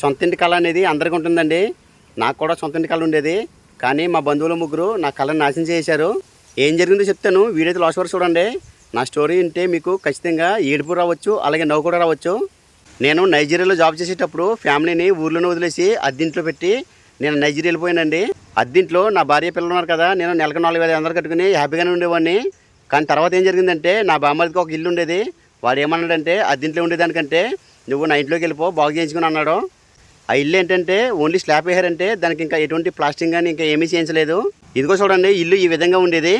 సొంత ఇంటి కళ అనేది అందరికీ ఉంటుందండి. నాకు కూడా సొంత ఇంటి కళ ఉండేది. కానీ మా బంధువుల ముగ్గురు నా కళను నాశనం చేశారు. ఏం జరిగిందో చెప్తాను. వీడియో లాస్ట్ వరకు చూడండి. నా స్టోరీ వింటే మీకు ఖచ్చితంగా ఏడుపు రావచ్చు అలాగే నవ్వు కూడా రావచ్చు. నేను నైజీరియాలో జాబ్ చేసేటప్పుడు ఫ్యామిలీని ఊర్లోనే వదిలేసి అద్దెంట్లో పెట్టి నేను నైజీరియా వెళ్ళిపోయానండి. అద్దెంట్లో నా భార్య పిల్లలు ఉన్నారు కదా నేను నెలకు నాలుగు వేల అందరూ కట్టుకుని హ్యాపీగానే ఉండేవాడిని. కానీ తర్వాత ఏం జరిగిందంటే నా బామ్మలకి ఒక ఇల్లు ఉండేది. వాడు ఏమన్నాడంటే అద్దెంట్లో ఉండేదానికంటే నువ్వు నా ఇంట్లోకి వెళ్ళిపో బాగు చేయించుకుని అన్నాడు. ఆ ఇల్లు ఏంటంటే ఓన్లీ స్లాబ్ వేసారంటే దానికి ఇంకా ఎటువంటి ప్లాస్టింగ్ కానీ ఇంకా ఏమీ చేయించలేదు. ఇదిగో చూడండి ఇల్లు ఈ విధంగా ఉండేది.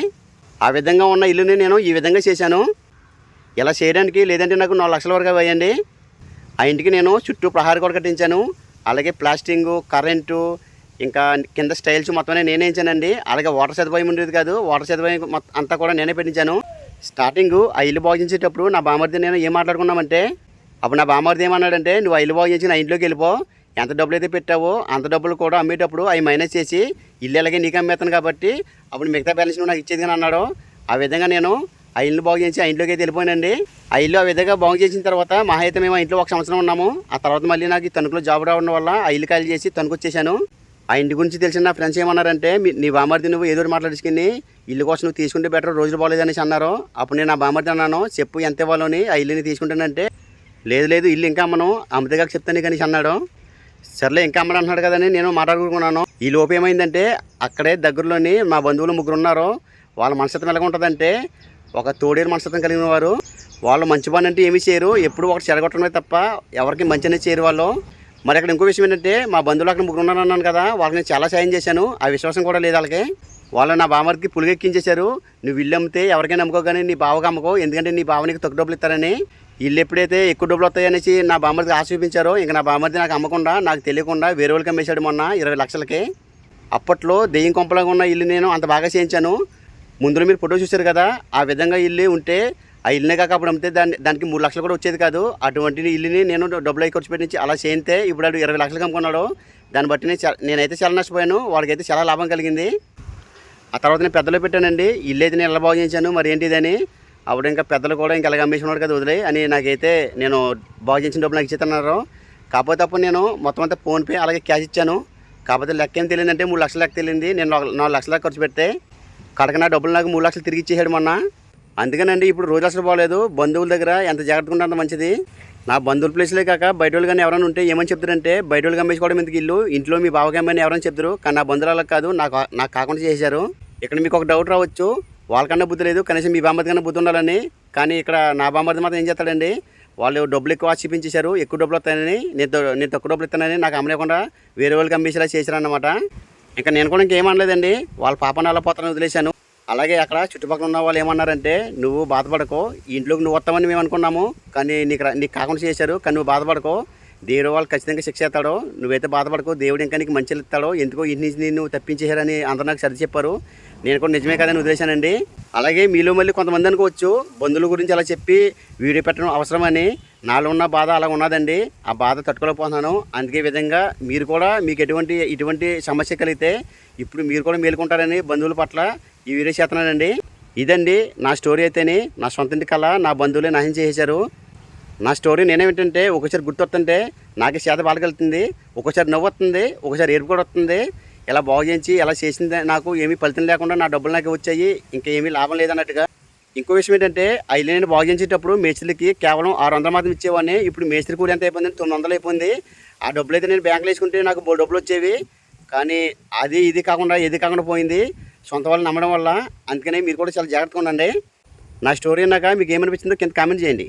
ఆ విధంగా ఉన్న ఇల్లుని నేను ఈ విధంగా చేశాను. ఇలా చేయడానికి లేదంటే నాకు నాలుగు లక్షల వరకు అయ్యండి. ఆ ఇంటికి నేను చుట్టూ ప్రహారీ కూడా కట్టించాను. అలాగే ప్లాస్టింగ్ కరెంటు ఇంకా కింద స్టైల్స్ మొత్తం నేనే ఇచ్చానండి అలాగే వాటర్ సదుపాయం ఉండేది కాదు. వాటర్ సదుపాయం అంతా కూడా నేనే పెట్టించాను. స్టార్టింగ్ ఆ ఇల్లు బాగు చేసేటప్పుడు నా బామర్ది నేను ఏం మాట్లాడుకున్నామంటే అప్పుడు నా బామర్ది ఏమన్నాడంటే నువ్వు ఆ ఇల్లు బాగు చేసి నా ఇంట్లోకి వెళ్ళిపో. ఎంత డబ్బులు అయితే పెట్టావో అంత డబ్బులు కూడా అమ్మేటప్పుడు అవి మైనస్ చేసి ఇల్లు ఎలాగే నీకు అమ్మేస్తాను కాబట్టి అప్పుడు మిగతా బ్యాలెన్స్ నువ్వు నాకు ఇచ్చేది అని అన్నాడు. ఆ విధంగా నేను ఆ ఇల్లు బాగు చేసి ఆ ఇంట్లోకి అయితే వెళ్ళిపోయానండి. ఆ ఇల్లు ఆ విధంగా బాగు చేసిన తర్వాత మా అయితే మేము ఆ ఇంట్లో ఒక సంవత్సరం ఉన్నాము. ఆ తర్వాత మళ్ళీ నాకు తణుకులో జాబ్ రావడం వల్ల ఆ ఇల్లు ఖాళీ చేసి తణుకు వచ్చేసాను. ఆ ఇంటి గురించి తెలిసిన నా ఫ్రెండ్స్ ఏమన్నారంటే మీ- నీ బామర్ది నువ్వు ఏదో మాట్లాడుకుని ఇల్లు కోసం నువ్వు తీసుకుంటే బెటర్ రోజులు బాగలేదు అనేసి అన్నారు. అప్పుడు నేను నా బామర్ది అన్నాను చెప్పు ఎంత ఇవ్వాలని ఆ ఇల్లుని తీసుకుంటానంటే. లేదు లేదు ఇల్లు ఇంకా అమ్మను అమృతగా చెప్తాను కనీసి అన్నాడు. సర్లే ఇంకా అమ్మడు అంటున్నాడు కదని నేను మాట్లాడుకున్నాను ఈ లోపు ఏమైందంటే అక్కడే దగ్గరలోని మా బంధువులు ముగ్గురు ఉన్నారు. వాళ్ళ మనస్తత్వం ఎలాగ ఉంటుందంటే ఒక తోడేరు మనస్తత్వం కలిగిన వారు. వాళ్ళు మంచి పని అంటే ఏమీ చేయరు ఎప్పుడు ఒకటి చెడగొట్టడమే తప్ప ఎవరికి మంచి అనేది చేయరు వాళ్ళు. మరి అక్కడ ఇంకో విషయం ఏంటంటే మా బంధువులు అక్కడ ముగ్గురు ఉన్నారు అన్నాను కదా వాళ్ళకి నేను చాలా సాయం చేశాను. ఆ విశ్వాసం కూడా లేదు వాళ్ళకి. వాళ్ళు నా బావకి పులిగెక్కించేశారు. నువ్వు ఇల్లు అమ్మితే ఎవరికైనా అమ్ముకో కానీ నీ బావకి అమ్ముకో ఎందుకంటే నీ బావనికి తక్కువ డబ్బులు ఇస్తారని. ఇల్లు ఎప్పుడైతే ఎక్కువ డబ్బులు వస్తాయనేసి నా బామ్మర్ది ఆశ చూపించారో ఇంకా నా బామ్మర్ది నాకు అమ్మకుండా నాకు తెలియకుండా వేరే వాళ్ళకి అమ్మేశాడు మొన్న ఇరవై లక్షలకి. అప్పట్లో దెయ్యం కొంపలాగా ఉన్న ఇల్లు నేను అంత బాగా చేయించాను. ముందులో మీరు ఫోటో చూశారు కదా ఆ విధంగా ఇల్లు ఉంటే ఆ ఇల్లునే కాక అప్పుడు అమ్మితే దాన్ని దానికి మూడు లక్షలు కూడా వచ్చేది కాదు. అటువంటి ఇల్లుని నేను డబ్బులు అయి ఖర్చు పెట్టించి అలా చేయితే ఇప్పుడు వాడు ఇరవై లక్షలు అమ్ముకున్నాడు దాన్ని బట్టి నేను నేనైతే చాలా నష్టపోయాను. వాడికైతే చాలా లాభం కలిగింది. ఆ తర్వాత నేను పెద్దలో పెట్టానండి. ఇల్లు అయితే నేను ఎలా బాగు చేయించాను మరి ఏంటిదని. అప్పుడు ఇంకా పెద్దలు కూడా ఇంకా అలాగ అమ్మేసినాడు కదా వదిలే అని నాకైతే నేను బాగు చేసిన డబ్బులు నాకు ఇచ్చేస్తున్నారు కాకపోతే అప్పుడు నేను మొత్తం అంతా ఫోన్పే అలాగే క్యాష్ ఇచ్చాను. కాకపోతే లెక్క ఏం తెలియదంటే మూడు లక్షల లెక్క తెలియంది. నేను నాలుగు- లక్షల ఖర్చు పెడితే కడకనా డబ్బులు నాకు మూడు లక్షలు తిరిగి ఇచ్చేసాడు మొన్న. అందుకనండి ఇప్పుడు రోజు అసలు బాగలేదు. బంధువుల దగ్గర ఎంత జాగ్రత్తగా ఉంటే అంత మంచిది. నా బంధువుల ప్లేస్లే కాక బయట వాళ్ళు కానీ ఎవరైనా ఉంటే ఏమని చెప్తారంటే బయట వాళ్ళకి అమ్మేసుకోవడం ఎందుకు ఇల్లు? ఇంట్లో మీ బావకి అమ్మని ఎవరైనా చెప్తారు. కానీ నా బంధువులకు కాదు. నాకు నాకు కాకుండా చేశారు. ఇక్కడ మీకు ఒక డౌట్ రావచ్చు. వాళ్ళకన్నా బుద్ధి లేదు కనీసం మీ బామ్మది కన్నా బుద్ధి ఉండాలని. కానీ ఇక్కడ నా బామ్మది మాత్రం ఏం చేస్తాడండి? వాళ్ళు డబ్బులు ఎక్కువ చూపించేశారు ఎక్కువ డబ్బులు వస్తాయని నేను నేను తక్కువ డబ్బులు ఇస్తానని నాకు అమ్మలేకుండా వేరే వాళ్ళకి అమ్మేసేలా చేశారన్నమాట. ఇంకా నేను కూడా ఇంకేమనలేదండి వాళ్ళ పాపను అలా పోతానని వదిలేశాను. అలాగే అక్కడ చుట్టుపక్కల ఉన్న వాళ్ళు ఏమన్నారంటే నువ్వు బాధపడకో ఇంట్లోకి నువ్వు వస్తామని మేము అనుకున్నాము. కానీ నీకు నీకు కాకుండా చేశారు కానీ నువ్వు బాధపడకో. దేవుడు వాళ్ళు ఖచ్చితంగా శిక్ష ఇస్తాడు. నువ్వైతే బాధపడకో దేవుడు ఇంకా నీకు మంచిలు ఇస్తాడో ఎందుకో ఇంటి నుంచి నిన్ను తప్పించేశారని అందరూ నాకు సరి చెప్పారు. నేను కూడా నిజమే కదని వదిలేశానండి. అలాగే మీలో మళ్ళీ కొంతమంది అనుకోవచ్చు బంధువుల గురించి అలా చెప్పి వీడియో పెట్టడం అవసరమని. నాలో ఉన్న బాధ అలా ఉన్నదండి. ఆ బాధ తట్టుకోలేకపోతున్నాను. అందుకే విధంగా మీరు కూడా మీకు ఎటువంటి ఇటువంటి సమస్య కలిగితే ఇప్పుడు మీరు కూడా మేలుకుంటారని బంధువుల పట్ల ఈ వీడియో చేస్తున్నానండి. ఇదండి నా స్టోరీ అయితేనే నా సొంత ఇంటి కళ నా బంధువులే నాశనం చేసేశారు. నా స్టోరీ నేనేమిటంటే ఒకసారి గుర్తొస్తుంటే నాకే చేత బాధకలుగుతుంది ఒకసారి నవ్వు వస్తుంది ఒకసారి ఏర్పు కూడా వస్తుంది. ఇలా బాగు చేయించి ఇలా చేసింది నాకు ఏమీ ఫలితం లేకుండా నా డబ్బులు నాకు వచ్చాయి. ఇంకా ఏమీ లాభం లేదన్నట్టుగా. ఇంకో విషయం ఏంటంటే ఆ నేను బాగు చేయించేటప్పుడు మేస్త్రికి కేవలం ఆరు వందలు మాత్రం ఇచ్చేవాడిని. ఇప్పుడు మేస్త్రి కూడా ఎంత అయిపోయింది? తొమ్మిది వందలు అయిపోయింది. ఆ డబ్బులు అయితే నేను బ్యాంకులో వేసుకుంటే నాకు బోల్ డబ్బులు వచ్చేవి. కానీ అది ఇది కాకుండా ఇది కాకుండా పోయింది. సొంత వాళ్ళు నమ్మడం వల్ల. అందుకనే మీరు కూడా చాలా జాగ్రత్తగా ఉండండి. నా స్టోరీ అన్నాక మీకు ఏమనిపించిందో కింద కామెంట్ చేయండి.